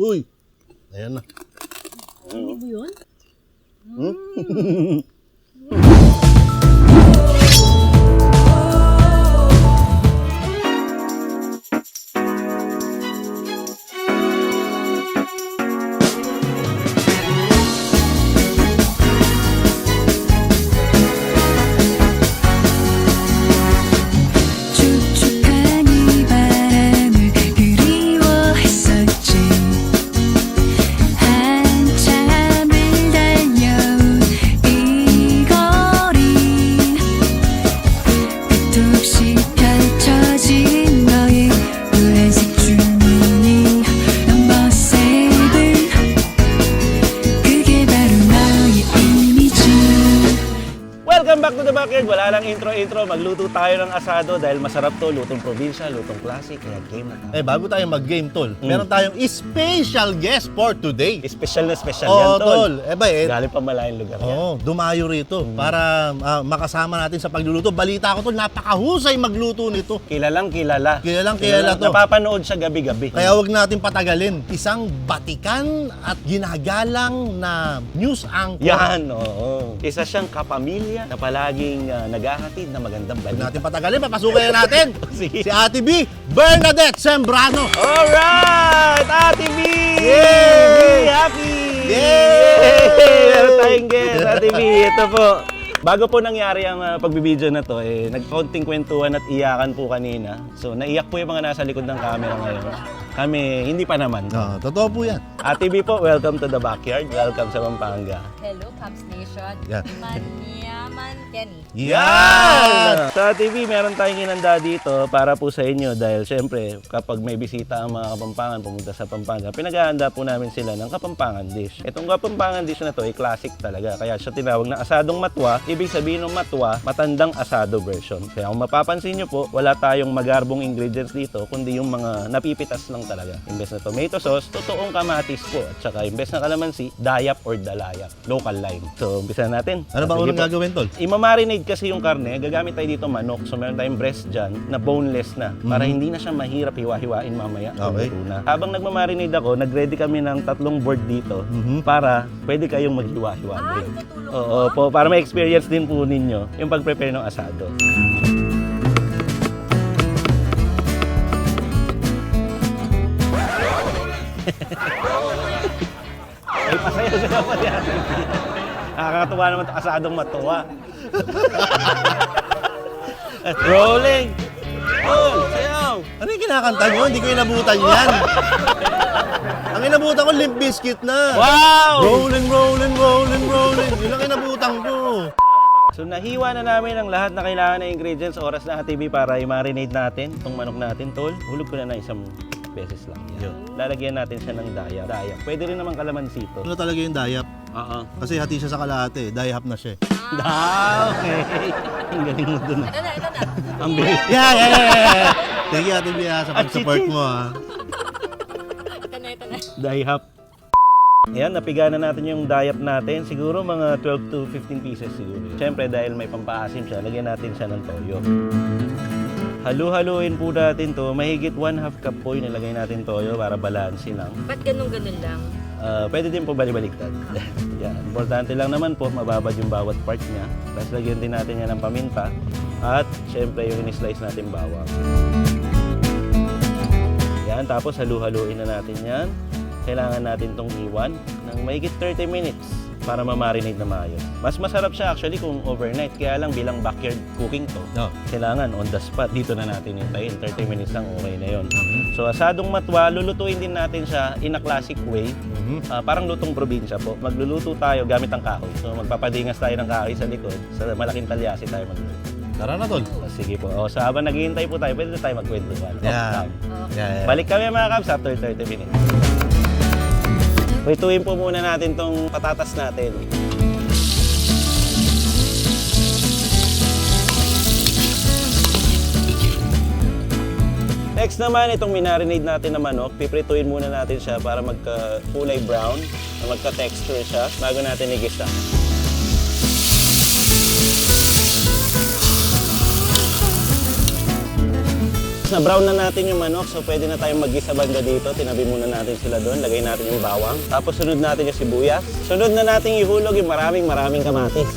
Uy! Ayan na. Ano ba yun? 축 tayo ng asado dahil masarap to. Lutong probinsya, lutong classic. Kaya game na tayo. Eh, bago tayo mag-game, Tol, meron tayong special guest for today. Special na special Oo, yan, tol. Tol. Eh, ba, eh, Galing pa malayang lugar yan. Oo, dumayo rito para ah, makasama natin sa pagluluto. Balita ko to, napakahusay magluto nito. Kilalang kilala. Kilalang kilala to. Napapanood siya gabi-gabi. Kaya wag natin patagalin. Isang batikan at ginagalang na news anchor. Yan, oo. Isa siyang kapamilya na palaging ah, naghahatid na magandang balita. Natin patagalin, papasukin na natin. Sige. si Ate B, Bernadette Sembrano. Alright! Ate B! Yay! Be happy! Yay! Meron tayong guest, Ate B. Ito po. Bago po nangyari ang uh, pagbibideo na to, eh, nagkaunting kwentuhan at iyakan po kanina. So, naiyak po yung mga nasa likod ng camera ngayon. Kami, hindi pa naman. Oh, totoo po yan. Ate B po, welcome to the backyard. Welcome sa Pampanga. Hello, Cubs Nation. Yeah. Manyaman Kenny. Yan! Sa TV, meron tayong inanda dito para po sa inyo dahil syempre kapag may bisita ang mga Kapampangan pumunta sa Pampanga, pinaghahanda po namin sila ng Kapampangan dish. Itong Kapampangan dish na to ay classic talaga. Kaya siya tinawag na asadong matwa. Ibig sabihin ng matwa, matandang asado version. Kaya kung mapapansin nyo po, wala tayong magarbong ingredients dito kundi yung mga napipitas lang talaga. Imbes na tomato sauce, totoong kamatis po. At saka imbes na kalamansi, dayap or dalayap. Local lime. So, umpisa natin. Ano ba unang gagawin, Tol? Imamarinate kasi yung karne, gagamit tayo dito manok. So meron tayong breast dyan na boneless na para hindi na siya mahirap hiwa-hiwain mamaya. Mhm. Okay. luto na. Habang nagmamarinate ako, nag-ready kami ng tatlong board dito Mhm. para pwede kayong maghiwa-hiwa Ah, din. tutulong Oo po, para ma-experience din po ninyo yung pag-prepare ng asado. Ay, pasaya na naman yan. Nakakatuwa naman ito asadong matuwa. Rolling! Oh, sayaw! Ano yung kinakanta nyo? Hindi ko inabutan yan. Ang inabutan ko, Limp Bizkit na. Wow! Rolling, rolling, rolling, rolling. Yun ang inabutan ko. So nahiwa na namin ang lahat na kailangan na ingredients oras na TV para i-marinate natin itong manok natin, tol. Hulog ko na na isang beses lang yan. Yun. Lalagyan natin siya ng daya. Daya. Pwede rin naman kalamansi to. Ano talaga yung dayap? Oo. Kasi hati siya sa kalahati. Dayap na siya. Ah, okay. Ang galing mo dun. ah. Ito na, ito na. Ang bilis. Yeah, yeah, yeah, yeah. Thank you, Ate Bia, sa pag-support mo, ha. Ito na, ito na. Dayap. Ayan, napiga na natin yung dayap natin. Siguro mga 12 to 15 pieces siguro. Siyempre, dahil may pampaasim siya, lagyan natin siya ng toyo. Halu-haluin po natin to. Mahigit 1 half cup po yung nilagay natin toyo para balansin lang. Ba't ganun-ganun lang? Ah, pwede din po bali-baliktad. Yan. Importante lang naman po, mababad yung bawat part niya. Tapos lagyan din natin yan ng paminta. At syempre yung in-slice natin bawang. Yan. Tapos halu-haluin na natin yan. Kailangan natin tong iwan ng mahigit 30 minutes para ma-marinate na maayos. Mas masarap siya actually kung overnight. Kaya lang bilang backyard cooking to, No. kailangan on the spot. Dito na natin hintayin. 30 minutes lang, okay na yon. So asadong matwa, lulutuin din natin siya in a classic way. Mhm. Ah, parang lutong probinsya po. Magluluto tayo gamit ang kahoy. So magpapadingas tayo ng kahoy sa likod. Sa malaking talyasi tayo magluluto. Tara na, Tol. Ah, sige po. O, sa habang naghihintay po tayo, pwede na tayo magkwentuhan. Off Yeah. cam. Yeah, yeah. Balik kami mga kabs after 30 minutes. Prituin po muna natin tong patatas natin. Next naman, itong minarinade natin na manok, piprituin muna natin siya para magka kulay brown, na magka-texture siya bago natin igisa. Once na natin yung manok, so pwede na tayong mag-isa banda dito. Tinabi muna natin sila doon. Lagay natin yung bawang. Tapos sunod natin yung sibuyas. Sunod na natin ihulog yung maraming maraming kamatis.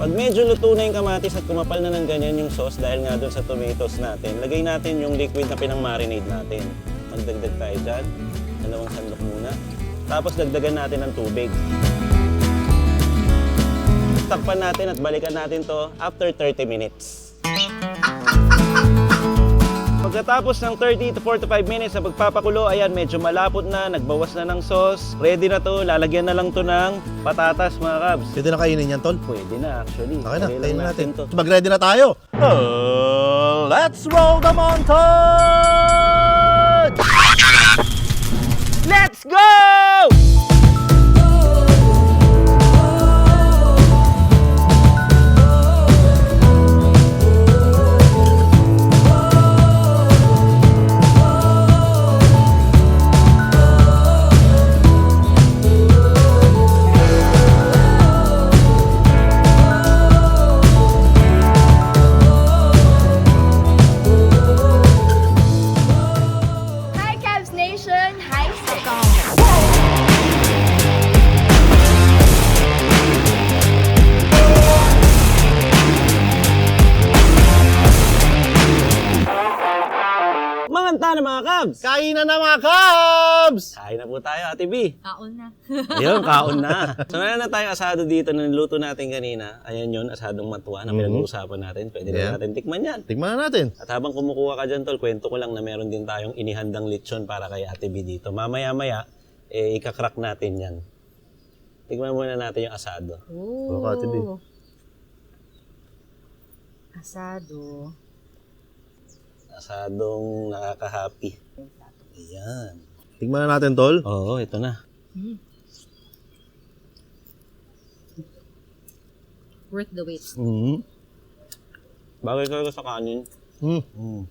Pag medyo luto na yung kamatis at kumapal na ng ganyan yung sauce dahil nga doon sa tomatoes natin, lagay natin yung liquid na pinang-marinade natin. Magdagdag tayo dyan. Dalawang sandok muna. Tapos dagdagan natin ng tubig. Takpan natin at balikan natin to after 30 minutes. Pagkatapos ng 30 to 45 minutes sa pagpapakulo, ayan, medyo malapot na, nagbawas na ng sauce. Ready na to, lalagyan na lang to ng patatas mga kabs. Pwede na kainin yan, tol. Pwede na actually. Okay na, kainin natin. to. Mag-ready na tayo. Oh, let's roll the montage! Let's go! Cubs! Kain na po tayo, Ate B. Kaon na. Ayun, kaon na. So, meron na tayong asado dito na niluto natin kanina. Ayan yun, asadong matwa na pinag-uusapan natin. Pwede Yeah. na natin tikman yan. Tignan na natin. At habang kumukuha ka dyan, tol, kwento ko lang na meron din tayong inihandang lechon para kay Ate B dito. Mamaya-maya, eh, ikakrak natin yan. Tignan muna natin yung asado. Oh. Baka, tibi. Asado. Asadong nakaka-happy. Ayan. Tignan na natin, tol. Oo, ito na. Worth the wait. Mm-hmm. Bagay talaga sa kanin. Hmm. Mm.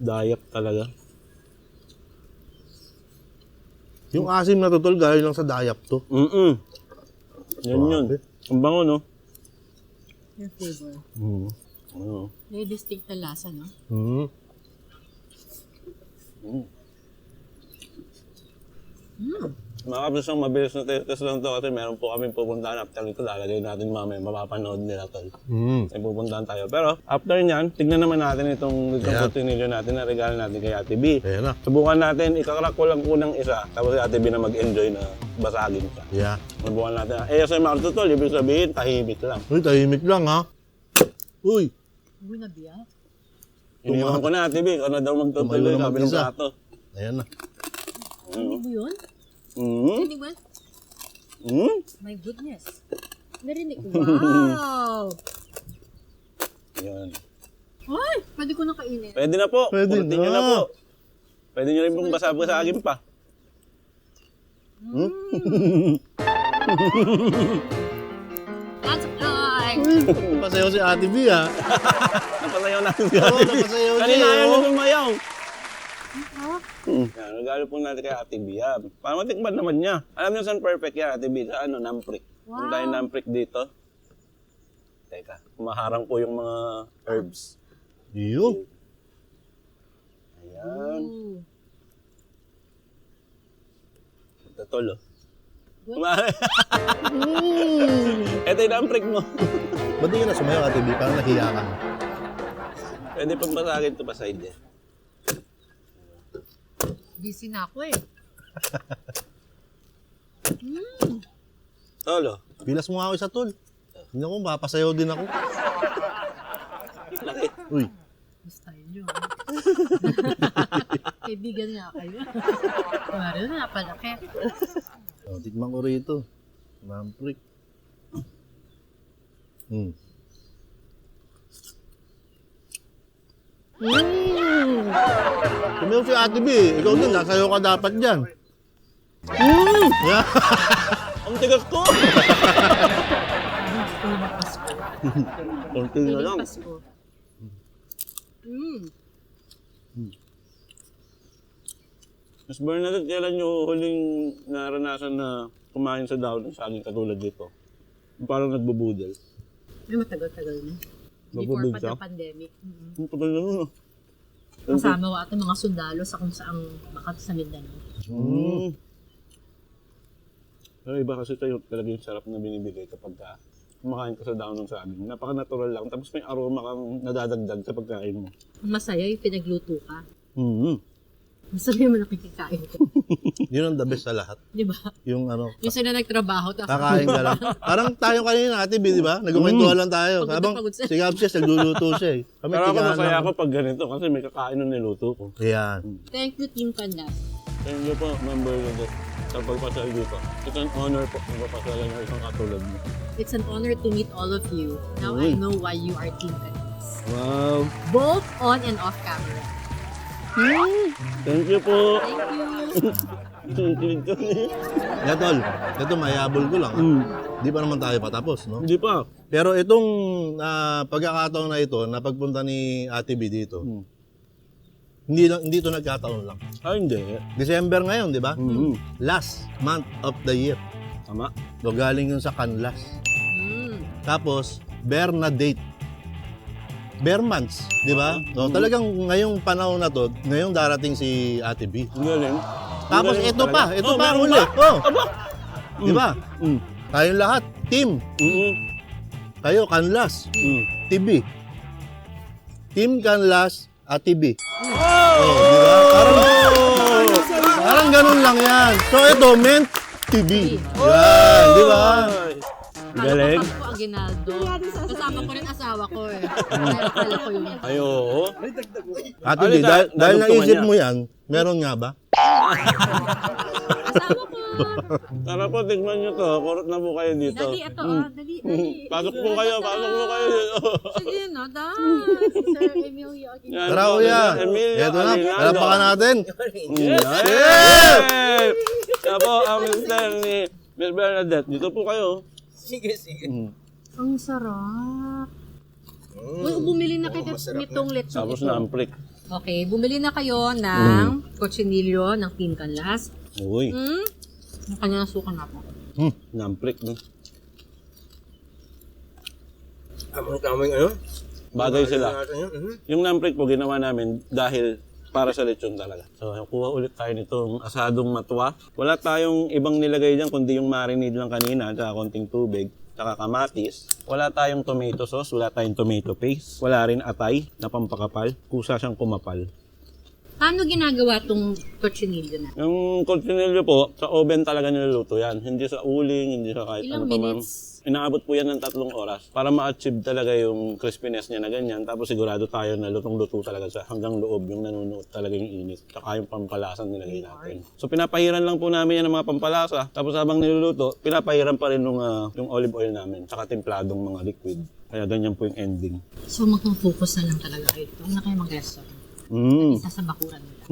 Dayak talaga. Yung asim na to, tol, galing lang sa dayap to. Mm-mm. Yan yun. Grabe. Ang bango, no? Yung flavor. Mm. Ano? May distinct na lasa, no? Hmm. Mga kapis lang, mabilis na test lang to kasi meron po kami pupuntahan after ito. Lalagay natin mamaya, mapapanood nila to. Hmm. May pupuntahan tayo. Pero after nyan, tignan naman natin itong, itong kutinilyo natin na regalo natin kay Ate B. Ayan na. Subukan natin, ikakrak ko lang unang isa. Tapos si Ate B na mag-enjoy na basagin siya. Yeah. Subukan natin. ASMR to tol, ibig sabihin, tahimik lang. Uy, tahimik lang, ha? Uy. Uy, nabiyak. Iniwan ko na, Ate B. Ano daw magtutuloy, Tumayo na sabi ng mag-isa. plato. Ayan na. Hindi mo yun? Mm-hmm. Hindi ba? Mm-hmm. My goodness. Narinig. Wow! Yan. Ay, pwede ko na kainin. Pwede na po. Pwede Pwede nyo na. na po. Pwede nyo rin pong basa-basagin pa. Lots of time! Uy, pasayaw si Ate B, ha? Napasayaw natin si Oo, Ate B. napasayaw niya, Kanina ayaw oh. na sumayaw. Hmm. Yan, regalo po natin kay Ate B. Yan. Para matikman naman niya. Alam niyo saan perfect yan, Ate B? Sa ano, Namprik. Kung tayo Namprik dito. Teka, kumaharang po yung mga herbs. Iyo. Ayan. Ooh. Ito tol, oh. Kumare. Ito yung Namprik mo. Ba't di ka na sumayaw, Ate B? Parang nahiya ka. Pwede pang basagin ito pa side eh. Busy na ako eh. Tolo. Bilas mo nga ako isa, tol. Hindi ako, mapasayaw din ako. Laki. Uy. Style nyo. Kaibigan nga kayo. Kumari na napalaki. Oh, tikman ko rito. Mamprik. Hmm. Mm. Kumayo si Ate B. Ikaw din, nasayaw ka dapat dyan. Mm. Yeah. Ang tigas ko! Gusto na Pasko. Konti na lang. Pasko. Mm. Mas Bernadette, kailan nyo huling naranasan na kumain sa daon ng saging katulad dito? Parang nagbubudel. Ay, matagal-tagal na. Before pa the pandemic. Mm-hmm. Ang tagal na nun, ah. Kasama ko ata mga sundalo sa kung saang Makati sa Mindanao. Mm. Pero iba kasi tayo talaga yung sarap na binibigay kapag ka kumakain ka sa daon ng saging. Napaka-natural lang. Tapos may aroma kang nadadagdag sa pagkain mo. Masaya yung pinagluto ka. Mm. Masaya mo nakikikain ko. Yun ang the best sa lahat. Di ba? Yung ano, Yung sila nagtrabaho, tapos kakain ka lang. Parang tayo kanina, Ate B, di ba? Nagkukwentuhan lang tayo. Pagod na Habang pagod siya. si Gabs nagluluto siya eh. Kami Pero ako tigaan masaya lang. ako pag ganito kasi may kakain ng niluto ko. Ayan. Thank you, Team Pandas. Thank you po, member Bernadette, sa pagpasal dito. It's an honor po kung papasalan ng isang katulad mo. It's an honor to meet all of you. Now I know why you are Team Pandas. Wow! Both on and off camera. Thank you po! Thank you. Kinikilig kami. Yeah, tol. Ito, mayabol ko lang. Mm. Di pa naman tayo patapos, no? Hindi pa. Pero itong ah, pagkakataon na ito, na pagpunta ni Ate B dito, Mm. hindi lang hindi ito nagkataon lang. Ah, hindi. December ngayon, di ba? Mm. Last month of the year. Tama. So, galing yun sa Canlas. Mm. Tapos, Bernadette. Bear months, di ba? So, talagang ngayong panahon na to, ngayong darating si Ate B. Ang galing. Tapos Ang galing ito pa, talaga. ito Oh, pa meron uli. Oh, Aba! di ba? Mm. Tayong lahat, team. Mm. Kayo, Canlas, Mm. TB. Team Canlas at TB. Oh, di ba? Parang, parang ganun lang yan. So ito, meant TB. Yan, di ba? Akala Galing. ko Pasko Aguinaldo. Kasama ko rin asawa ko eh. Kaya akala ko yun. Ay, oo. Ate Ano, B, da- dahil, dahil naisip niya? mo yan, meron nga ba? Asawa ko. Tara po, tignan nyo to. Kurot na po kayo dito. Dali, ito ah. Dali, dali. Pasok po kayo, pasok po kayo dito. Sige na, dahil. Sir Emilio Aguinaldo. Yan Tara po, kuya. Emilio Ito na, Aguinaldo. palapakan natin. Yes! Siya po ang mister ni Miss Bernadette. Dito po kayo. Ang sarap. Uy, bumili na kayo nitong lechon Tapos ito. na ang prick. Okay, bumili na kayo ng cochinillo ng Team Canlas. Uy, Hmm? Ang kanya suka na po. namprik no. Tamang tamang ano? Bagay sila. Mhm. Yung namprik po ginawa namin dahil para sa lechon talaga. So, kuha ulit tayo nitong asadong matwa. Wala tayong ibang nilagay dyan kundi yung marinade lang kanina at konting tubig tsaka kamatis. Wala tayong tomato sauce, wala tayong tomato paste. Wala rin atay na pampakapal. Kusa siyang kumapal. Paano ginagawa tong cochinillo na? Yung cochinillo po, sa oven talaga niluluto yan. Hindi sa uling, hindi sa kahit Ilang ano pa man. minutes? Inaabot po yan ng tatlong oras para ma-achieve talaga yung crispiness niya na ganyan. Tapos sigurado tayo na lutong-luto talaga siya hanggang loob yung nanunuot talaga yung init. Tsaka yung pampalasan nilagay natin. So pinapahiran lang po namin yan ng mga pampalasa. Tapos habang niluluto, pinapahiran pa rin nung, ah, yung olive oil namin. Tsaka templadong mga liquid. Kaya ganyan po yung ending. So magpo-focus na lang talaga kayo. Huwag na kayo mag-restaurant. Mm. Isa sa bakuran nila.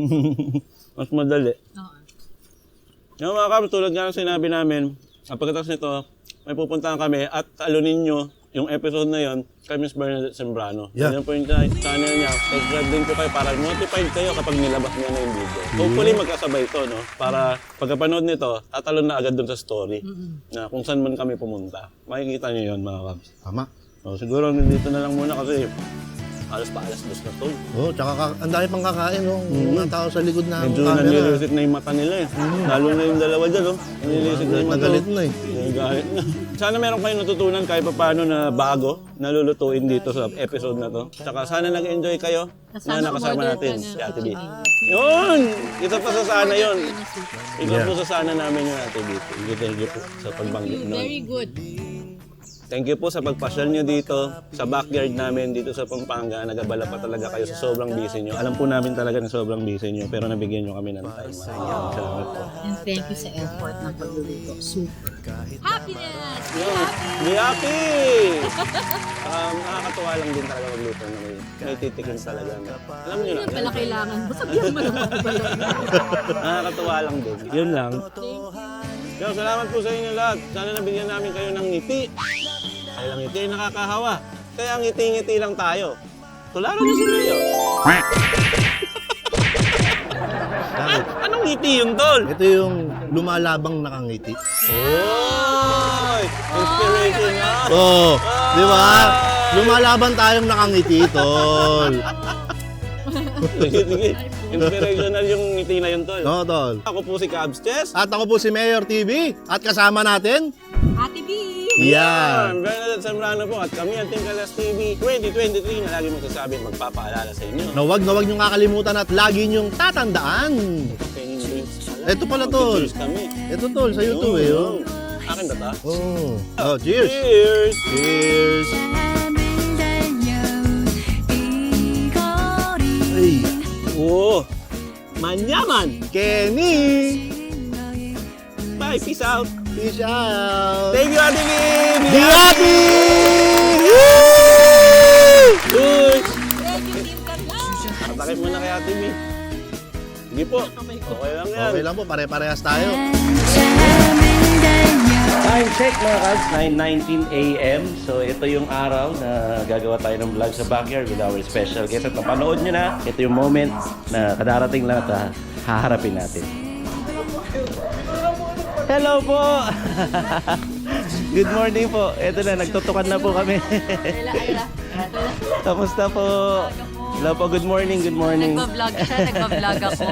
Mas madali. Oo. Yung mga kabs, tulad nga ng sinabi namin, ang pagkatapos nito, may pupuntahan kami at talunin nyo yung episode na yon kay Miss Bernadette Sembrano. Yeah. Yan po yung cha- channel niya. Subscribe din po kayo para notified kayo kapag nilabas niya na yung video. Hopefully magkasabay ito, no? Para pagkapanood nito, tatalon na agad dun sa story na kung saan man kami pumunta. Makikita niyo yon mga kabs. Tama. So, siguro nandito na lang muna kasi halos pa alas dos na to. Oh, tsaka ka- ang dami pang kakain, no? Yung mga tao sa likod na Medyo camera. nanilisit na yung mata nila eh. Lalo na yung dalawa dyan, oh. Nanilisit na yung mata. Nagalit na eh. Nagalit na. Sana meron kayong natutunan kahit pa paano na bago na lulutuin dito sa episode na to. Tsaka sana nag-enjoy kayo na Sana nakasama umorder natin ka si Ate B. cochinillo. Yun! Isa pa sa sana yun. Na. Ikaw po sa sana namin yung Ate B. Thank you, thank you po sa pagbanggit nun. Very good. Thank you po sa pagpasyal nyo dito sa backyard namin dito sa Pampanga. Nagabala pa talaga kayo sa sobrang busy nyo. Alam po namin talaga na sobrang busy nyo pero nabigyan nyo kami ng time. Salamat po. And thank you sa effort ng pagluluto. Super. Happiness! Be happy! Be happy! um, nakakatuwa lang din talaga magluto na may, may titikim talaga. Na, alam nyo lang, Yan pala kailangan mo. Sabihan mo naman nakakatuwa lang din. Yun lang. Thank you. Yo, salamat po sa inyo lahat. Sana nabigyan namin kayo ng ngiti. Ay lang ngiti, nakakahawa. Kaya ngiti-ngiti lang tayo. Tularan niyo si Leo. ah, anong ngiti yun, tol? Ito yung lumalabang nakangiti. Oy! Inspiration nga. Oh, di ba? Lumalaban tayong nakangiti, tol. Sige, sige. Inspirational yung ngiti na yun, tol. No, tol. Ako po si Cabs Chess. At ako po si Mayor TV at kasama natin, yan! Yeah. Bernadette Zambrano po at kami ang Tingkalas TV 2023 na lagi magsasabi magpapaalala sa inyo. Na wag na wag niyong kakalimutan at lagi niyong tatandaan. Ito pala, tol. Ito, tol, sa YouTube eh. Oh. Akin ba ta? Oh. oh, cheers! Cheers! Cheers! Ay! Oh! Manyaman! Kenny! Bye! Peace out! Peace out. Thank you, Ate Min. Biati! Push! Atakay muna kay Ate Min. Sige po. Okay lang yan. Okay lang po, pare-parehas tayo. Time check mga kads, 9.19 a.m. So ito yung araw na gagawa tayo ng vlog sa backyard with our special guest. At napanood nyo na, ito yung moment na kadarating lang at ah, haharapin natin. Hello po! Good morning po. Ito na, nagtutukan na po kami. Kamusta po? Hello po, good morning, good morning. Nagbablog siya, nagbablog ako.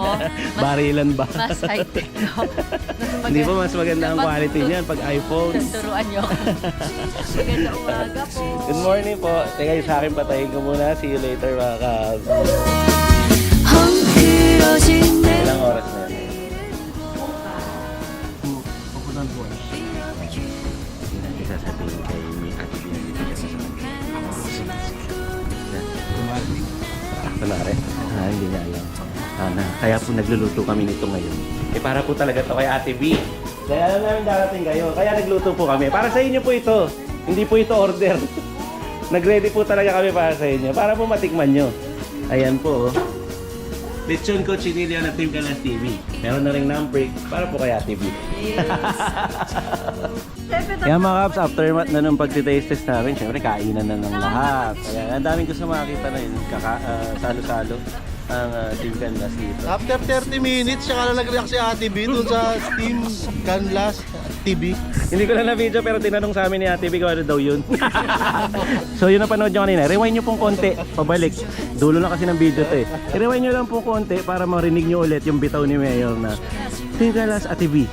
Barilan ba? mas high-tech? Hindi po, mas maganda ang quality niyan pag iPhone. Tuturuan niyo ako. Maganda umaga po. Good morning po. Teka, sa akin patayin ko muna. See you later mga ka... Ilang oras na yan? Kunwari, ah, hindi niya alam. Ah, na, kaya po nagluluto kami nito ngayon. Eh para po talaga to kay Ate B. Kaya alam namin darating kayo. Kaya nagluto po kami. Para sa inyo po ito. Hindi po ito order. Nag-ready po talaga kami para sa inyo. Para po matikman nyo. Ayan po. Oh. Lechon ko chinilya na Team Kalas TV. Meron na rin namprik para po kay Ate B. Kaya mga Kaps, after mat na nung pagtitaste test namin, syempre kainan na ng lahat. Kaya ang daming gusto makakita na yun. Kaka, ah, salo-salo ang ah, Team Kalas dito. After 30 minutes, saka na nag-react si Ate B dun sa Team Canlas TV. Hindi ko lang na video pero tinanong sa amin ni Ate B kung ano daw yun. so yun ang panood nyo kanina. Rewind nyo pong konti, pabalik. Dulo na kasi ng video to eh. I-rewind nyo lang pong konti para marinig nyo ulit yung bitaw ni Mayor na Team Kalas Ate B.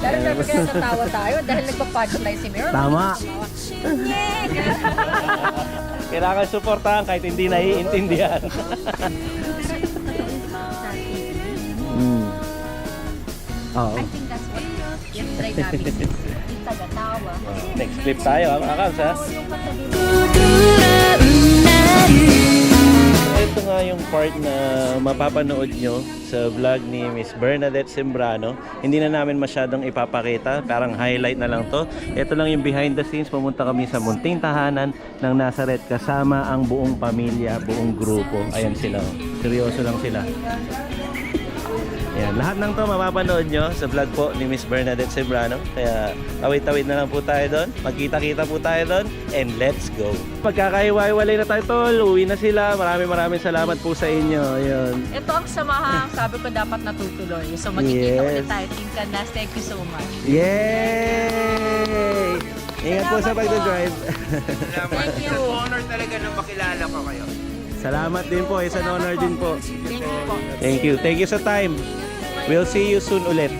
Pero sabi kaya sa tawa tayo dahil nagpa-punchline si Mayor. Tama. Kailangan suportahan kahit hindi naiintindihan. Oo. I think that's what yesterday namin si yung taga-tawa. Next clip tayo ha mga kams ha. Ah. Ito nga yung part na mapapanood nyo sa vlog ni Miss Bernadette Sembrano. Hindi na namin masyadong ipapakita, parang highlight na lang to. Ito lang yung behind the scenes, pumunta kami sa munting tahanan ng Nazaret kasama ang buong pamilya, buong grupo. Ayan sila, oh. seryoso lang sila. Ayan, lahat ng to mapapanood nyo sa vlog po ni Miss Bernadette Sembrano. Kaya tawid-tawid na lang po tayo doon. Magkita-kita po tayo doon. And let's go. Pagkakaiwalay na tayo tol. Uwi na sila. Maraming maraming salamat po sa inyo. Ayun. Ito ang samahan, sabi ko dapat natutuloy. So magkikita Yes. ulit tayo. Team Canlas, thank you so much. Yay! Ingat po sa pagdadrive. Thank you. Honor talaga na makilala ko kayo. Salamat din po. It's an honor din po. Thank you po. Thank you. Thank you sa time. We'll see you soon ulit.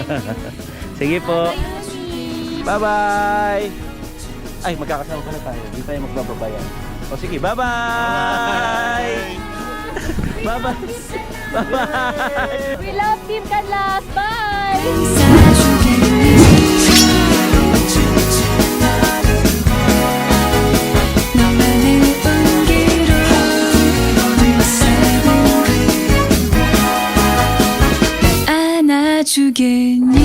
Sige po. Bye-bye! Ay, magkakasama pa na tayo. Hindi tayo magbababayan. O sige, bye-bye! Bye-bye! Bye-bye! We love Team Canlas! Bye! 주겠니?